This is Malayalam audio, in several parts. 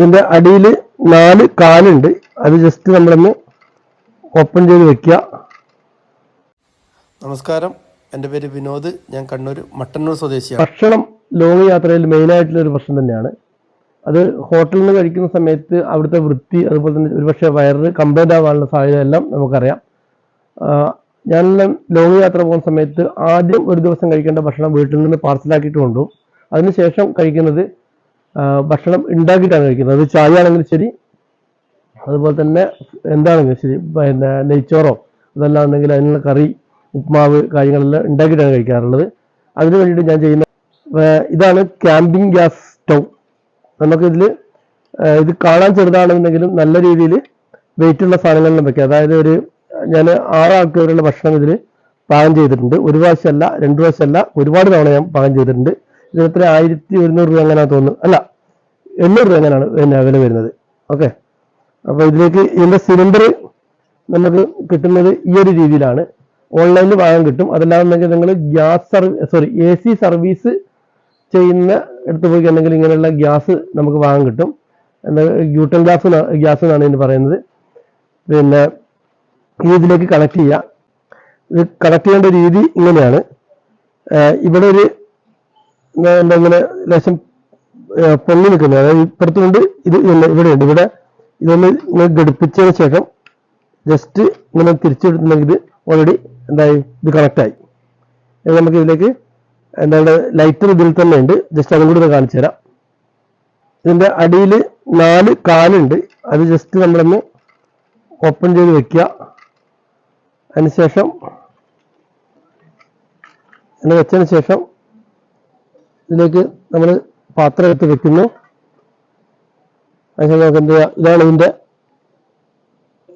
ഇതിന്റെ അടിയിൽ നാല് കാലുണ്ട്. അത് ജസ്റ്റ് നമ്മളൊന്ന് ഓപ്പൺ ചെയ്ത് വെക്കുക. നമസ്കാരം. എന്റെ പേര് വിനോദ്. ഞാൻ കണ്ണൂർ മട്ടന്നൂർ സ്വദേശിയാണ്. ഭക്ഷണം ലോങ് യാത്രയിൽ മെയിൻ ആയിട്ടുള്ള ഒരു പ്രശ്നം തന്നെയാണ്. അത് ഹോട്ടലിൽ നിന്ന് കഴിക്കുന്ന സമയത്ത് അവിടുത്തെ വൃത്തി അതുപോലെ തന്നെ ഒരുപക്ഷെ വയറിന് കംപ്ലൈന്റ് ആവാനുള്ള സാധ്യത എല്ലാം നമുക്കറിയാം. ഞാൻ ഞാനെല്ലാം ലോങ് യാത്ര പോകുന്ന സമയത്ത് ആദ്യം ഒരു ദിവസം കഴിക്കേണ്ട ഭക്ഷണം വീട്ടിൽ നിന്ന് പാർസലാക്കിയിട്ട് കൊണ്ടുപോകും അതിനുശേഷം കഴിക്കുന്നത് ഭക്ഷണം ഉണ്ടാക്കിയിട്ടാണ് കഴിക്കുന്നത്. അത് ചായ ആണെങ്കിലും ശരി അതുപോലെ തന്നെ എന്താണെങ്കിലും ശരി പിന്നെ നെയ്ച്ചോറോ അതെല്ലാം ഉണ്ടെങ്കിൽ അതിനുള്ള കറി ഉപ്മാവ് കാര്യങ്ങളെല്ലാം ഉണ്ടാക്കിയിട്ടാണ് കഴിക്കാറുള്ളത്. അതിനു വേണ്ടിയിട്ട് ഞാൻ ചെയ്യുന്ന ഇതാണ് ക്യാമ്പിംഗ് ഗ്യാസ് സ്റ്റൗ. നമുക്കിതിൽ ഇത് കാണാൻ ചെറുതാണെന്നുണ്ടെങ്കിലും നല്ല രീതിയിൽ വെയിറ്റുള്ള സാധനങ്ങളിലും വെക്കാം. അതായത് ഒരു ഞാൻ ആറാൾക്ക് വരെയുള്ള ഭക്ഷണം ഇതിൽ പാകം ചെയ്തിട്ടുണ്ട്. ഒരു പ്രാവശ്യമല്ല രണ്ട് പ്രാവശ്യമല്ല ഒരുപാട് തവണ ഞാൻ പാകം ചെയ്തിട്ടുണ്ട്. ഇതിന് എത്ര ആയിരത്തി ഒരുന്നൂറ് രൂപ അങ്ങനെ തോന്നുന്നു? അല്ല എണ്ണൂറ് രൂപ എങ്ങനെയാണ് പിന്നെ വില വരുന്നത്? ഓക്കെ. അപ്പൊ ഇതിലേക്ക് ഇതിന്റെ സിലിണ്ടർ നമുക്ക് കിട്ടുന്നത് ഈ ഒരു രീതിയിലാണ്. ഓൺലൈനിൽ വാങ്ങാൻ കിട്ടും. അതല്ലാന്നുണ്ടെങ്കിൽ നിങ്ങൾ gas service sorry A C service ചെയ്യുന്ന എടുത്തു പോയി കഴിഞ്ഞെങ്കിൽ ഇങ്ങനെയുള്ള ഗ്യാസ് നമുക്ക് വാങ്ങാൻ കിട്ടും. എന്താ ഗ്യൂട്ടൻ ഗ്യാസ് ഗ്യാസ് എന്നാണ് ഇതിന് പറയുന്നത്. പിന്നെ ഇതിലേക്ക് കണക്ട് ചെയ്യുക ഇത് കണക്ട് ചെയ്യേണ്ട രീതി ഇങ്ങനെയാണ്. ഇവിടെ ഒരു എന്താ എന്താ ഇങ്ങനെ ലേശം പൊങ്ങി നിൽക്കുന്നത് അതായത് ഇപ്പുറത്തുകൊണ്ട് ഇത് ഇവിടെ ഉണ്ട് ഇവിടെ ഇതൊന്ന് ഇങ്ങനെ ഘടിപ്പിച്ചതിന് ശേഷം ജസ്റ്റ് ഇങ്ങനെ തിരിച്ചെടുത്തിട്ടുണ്ടെങ്കിൽ ഇത് ഓൾറെഡി എന്തായി? ഇത് കണക്റ്റായി നമുക്ക് ഇതിലേക്ക് എന്താണ് ലൈറ്റർ ഇതിൽ തന്നെ ഉണ്ട്. ജസ്റ്റ് അതും കൂടി കാണിച്ചു തരാം. ഇതിന്റെ അടിയിൽ നാല് കാലുണ്ട്. അത് ജസ്റ്റ് നമ്മളൊന്ന് ഓപ്പൺ ചെയ്ത് വെക്കുക. അതിനുശേഷം എന്നെ വെച്ചതിന് ശേഷം ഇതിലേക്ക് നമ്മൾ പാത്രം എടുത്ത് വെക്കുന്നു. അതിന് നമുക്ക് എന്ത് ചെയ്യാം? ഇതാണ് ഇതിന്റെ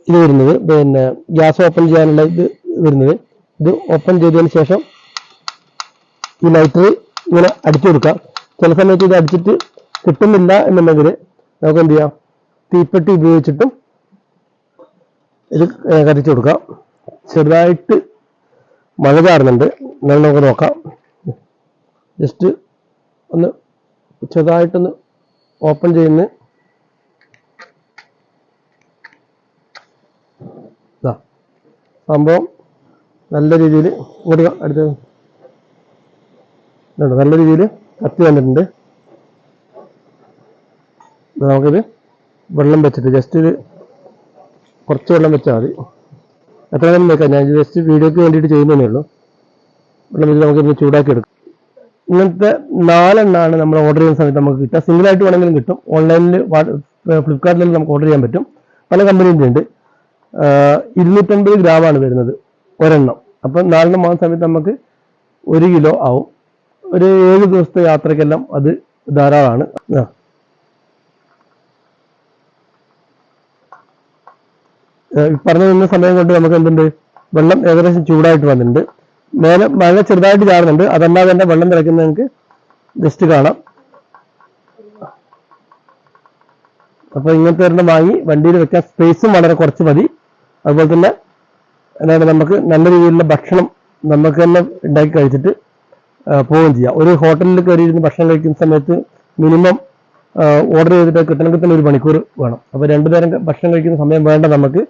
ഇത് വരുന്നത്. പിന്നെ ഗ്യാസ് ഓപ്പൺ ചെയ്യാനുള്ള ഇത് വരുന്നത്. ഇത് ഓപ്പൺ ചെയ്തതിന് ശേഷം ഈ ലൈറ്റർ ഇങ്ങനെ അടിച്ചു കൊടുക്കുക. ചില സമയത്ത് ഇത് അടിച്ചിട്ട് കിട്ടുന്നില്ല എന്നുണ്ടെങ്കിൽ നമുക്ക് എന്ത് ചെയ്യാം? തീപ്പെട്ടി ഉപയോഗിച്ചിട്ടും ഇത് കത്തിച്ചു കൊടുക്കാം. ചെറുതായിട്ട് മഴ ചാറുന്നുണ്ട്. എന്നാൽ നമുക്ക് നോക്കാം. ജസ്റ്റ് ഒന്ന് ചെറുതായിട്ടൊന്ന് ഓപ്പൺ ചെയ്യുന്ന സംഭവം നല്ല രീതിയിൽ ഇങ്ങോട്ട് അടുത്ത്. നല്ല രീതിയിൽ കത്തി വന്നിട്ടുണ്ട്. നമുക്കിത് വെള്ളം വെച്ചിട്ട് ജസ്റ്റ് ഇത് കുറച്ച് വെള്ളം വെച്ചാൽ മതി. എത്ര നേരം വെക്കാം. ഞാൻ ജസ്റ്റ് വീഡിയോക്ക് വേണ്ടിയിട്ട് ചെയ്യുന്നതേ ഉള്ളൂ. വെള്ളം വെച്ച് നമുക്കിത് ചൂടാക്കി എടുക്കാം. ഇങ്ങനത്തെ നാലെണ്ണമാണ് നമ്മൾ ഓർഡർ ചെയ്യുന്ന സമയത്ത് നമുക്ക് കിട്ടുക. സിംഗിൾ ആയിട്ട് വേണമെങ്കിലും കിട്ടും. ഓൺലൈനിൽ ഫ്ലിപ്കാർട്ടിൽ നമുക്ക് ഓർഡർ ചെയ്യാൻ പറ്റും. പല കമ്പനീന്റെ ഉണ്ട്. ഇരുന്നൂറ്റമ്പത് ഗ്രാമാണ് വരുന്നത് ഒരെണ്ണം. അപ്പം നാലെണ്ണം വാങ്ങുന്ന സമയത്ത് നമുക്ക് ഒരു കിലോ ആവും. ഒരു ഏഴ് ദിവസത്തെ യാത്രക്കെല്ലാം അത് ധാരാളമാണ്. പറഞ്ഞു നിന്ന സമയം കൊണ്ട് നമുക്ക് എന്തുണ്ട്? വെള്ളം ഏകദേശം ചൂടായിട്ട് വന്നിട്ടുണ്ട്. മേലെ മഴ ചെറുതായിട്ട് ചാടുന്നുണ്ട് അതല്ലാതെ തന്നെ വെള്ളം തിളയ്ക്കുന്നത് നിങ്ങൾക്ക് ജസ്റ്റ് കാണാം. അപ്പൊ ഇങ്ങനത്തെ ഒരെണ്ണം വാങ്ങി വണ്ടിയിൽ വെക്കാൻ സ്പേസും വളരെ കുറച്ച് മതി. അതുപോലെ തന്നെ എന്താണ് നമുക്ക് നല്ല രീതിയിലുള്ള ഭക്ഷണം നമുക്ക് തന്നെ ഉണ്ടാക്കി കഴിച്ചിട്ട് പോവുകയും ചെയ്യാം. ഒരു ഹോട്ടലിൽ കയറിയിരുന്ന് ഭക്ഷണം കഴിക്കുന്ന സമയത്ത് മിനിമം ഓർഡർ ചെയ്തിട്ട് കിട്ടണമെങ്കിൽ തന്നെ ഒരു മണിക്കൂർ വേണം. അപ്പോൾ രണ്ടു നേരം ഭക്ഷണം കഴിക്കുന്ന സമയം വേണ്ട നമുക്ക്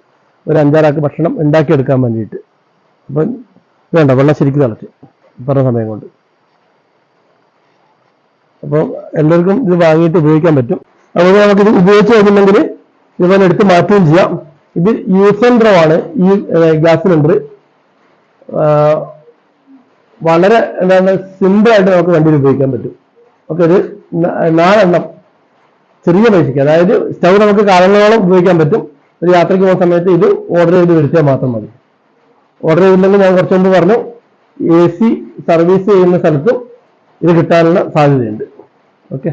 ഒരു അഞ്ചാറാക്ക് ഭക്ഷണം ഉണ്ടാക്കിയെടുക്കാൻ വേണ്ടിയിട്ട്. അപ്പം വേണ്ട വെള്ളം ശരിക്കും തിളച്ച്. പറഞ്ഞ സമയം കൊണ്ട്. അപ്പോൾ എല്ലാവർക്കും ഇത് വാങ്ങിയിട്ട് ഉപയോഗിക്കാൻ പറ്റും. അതുപോലെ നമുക്കിത് ഉപയോഗിച്ച് കഴിഞ്ഞിട്ടുണ്ടെങ്കിൽ ഇതുപോലെ എടുത്ത് മാറ്റുകയും ചെയ്യാം. ഇത് യൂസ് സെന്ററുമാണ് ഈ ഗ്യാസ് സിലിണ്ടർ. വളരെ എന്താണ് സിമ്പിൾ ആയിട്ട് നമുക്ക് വണ്ടിയിൽ ഉപയോഗിക്കാൻ പറ്റും. ഓക്കെ ഒരു നാലെണ്ണം ചെറിയ പൈസയ്ക്ക് അതായത് സ്റ്റൗ നമുക്ക് കാലങ്ങളോളം ഉപയോഗിക്കാൻ പറ്റും. ഒരു യാത്രയ്ക്ക് പോകുന്ന സമയത്ത് ഇത് ഓർഡർ ചെയ്ത് വരുത്തിയാൽ മാത്രം മതി. ഓർഡർ ചെയ്തില്ലെങ്കിൽ ഞാൻ കുറച്ചു മുമ്പ് പറഞ്ഞു. എ സി സർവീസ് ചെയ്യുന്ന സ്ഥലത്തും ഇത് കിട്ടാനുള്ള സാധ്യതയുണ്ട്. ഓക്കെ